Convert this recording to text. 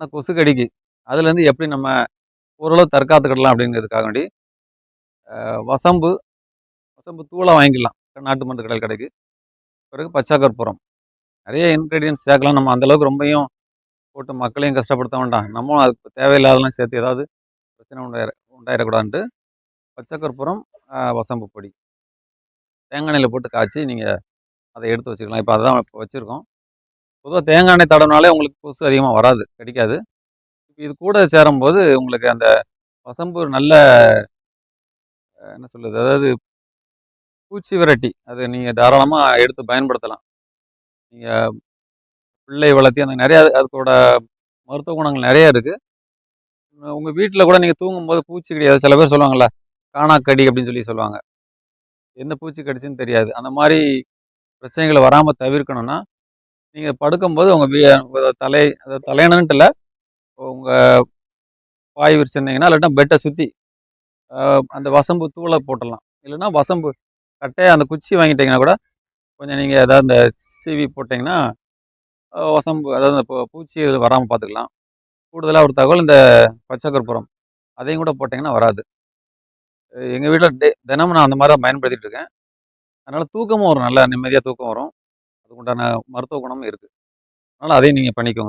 அந்த கொசு கடிக்கு அதுலேருந்து எப்படி நம்ம ஓரளவு தற்காத்துக்கிடலாம் அப்படிங்கிறதுக்காக வேண்டி வசம்பு வசம்பு தூளை வாங்கிக்கலாம். நாட்டு மருந்து கடையில் கிடைக்கு. பிறகு பச்சை கற்பூரம். நிறைய இன்க்ரீடியன்ஸ் சேர்க்கலாம். நம்ம அந்த அளவுக்கு ரொம்பையும் போட்டு மக்களையும் கஷ்டப்படுத்த வேண்டாம். நம்மளும் அதுக்கு தேவையில்லாதெல்லாம் சேர்த்து ஏதாவது பிரச்சனை உண்டாயிர உண்டாயிடக்கூடாதுன்ட்டு பச்சை கற்பூரம் வசம்பு பொடி. தேங்காய் எண்ணெயில் போட்டு காய்ச்சி நீங்கள் அதை எடுத்து வச்சுக்கலாம். இப்போ அதான் இப்போ வச்சுருக்கோம். பொதுவாக தேங்காய் எண்ணெய் தடவினாலே உங்களுக்கு கொசு அதிகமாக வராது கிடைக்காது. இப்போ இது கூட சேரும்போது உங்களுக்கு அந்த வசம்பு நல்ல என்ன சொல்லுது அதாவது பூச்சி விரட்டி அது நீங்கள் தாராளமாக எடுத்து பயன்படுத்தலாம். நீங்கள் பிள்ளை வளர்த்தி அந்த நிறையா அது- மருத்துவ குணங்கள் நிறைய இருக்குது உங்கள் வீட்டில் கூட நீங்கள் தூங்கும்போது பூச்சி கிடையாது. சில பேர் சொல்லுவாங்கள்ல காணாக்கடி அப்படின்னு சொல்லி சொல்லுவாங்க. எந்த பூச்சி கடிச்சுன்னு தெரியாது. அந்த மாதிரி பிரச்சனைகளை வராமல் தவிர்க்கணும்னா நீங்கள் படுக்கும்போது உங்கள் வீ தலை அதாவது தலையணன்ட்டு இல்லை. உங்கள் பாய் விரிச்சிருந்தீங்கன்னா இல்லாட்டா பெட்டை சுற்றி அந்த வசம்பு தூளை போட்டுடலாம். இல்லைன்னா வசம்பு கட்டையாக அந்த குச்சி வாங்கிட்டீங்கன்னா கூட கொஞ்சம் நீங்கள் ஏதாவது இந்த சீவி போட்டிங்கன்னா வசம்பு அதாவது இந்த பூச்சி இதில் வராமல் பார்த்துக்கலாம். கூடுதலாக ஒரு தகவல் இந்த பச்சை கற்பூரம் அதையும் கூட போட்டிங்கன்னா வராது. எங்கள் வீட்டில் டே தினமும் நான் அந்த மாதிரி தான் பயன்படுத்திகிட்டு இருக்கேன். அதனால் தூக்கமும் வரும் நல்லா நிம்மதியாக தூக்கம் வரும். அதுக்குண்டான மருத்துவ குணமும் இருக்குது அதனால் அதையும் நீங்கள் பண்ணிக்கோங்க.